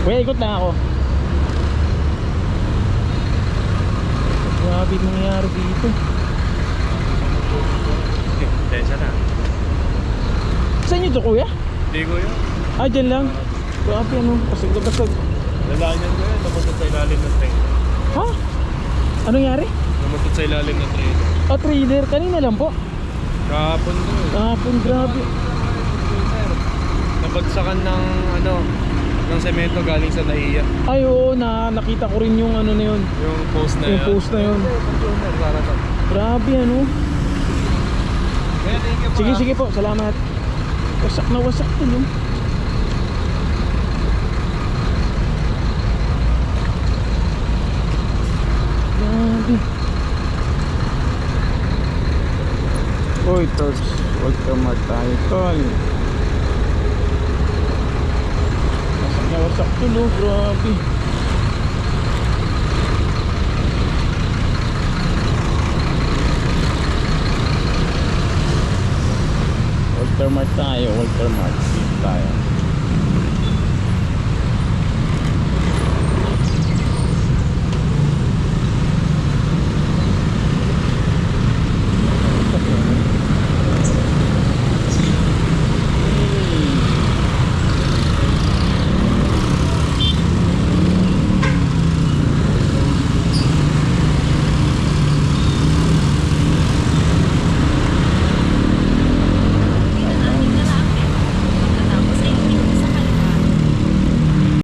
Kuya, ikot na ako. Grabe yung nangyayari dito. Tensya na. Saan nyo to kuya? Hindi ko yun. Ah, dyan lang. Grabe ano, pasag na pasag. Lalanyan ko yun. Namutot sa ilalim ng train. Ha? Anong nangyari? Namutot sa ilalim ng train. Ah, trailer. Kanina lang po. Kahapon ko. Kahapon, grabe. Nabagsakan ng ano, ng semento galing sa Naiya. Ay, oo, na, nakita ko rin yung ano na yun. Yung post na Yung yun. post na yun. Grabe ano. Kaya thank you Sige, sige po. Salamat. Wasak na wasak to, no? Grabe. Uy, Torch. Huwag ka matay, tol. Wasak na wasak to, no? Grabe. Walter Mart tayo, Walter Mart. Tayo.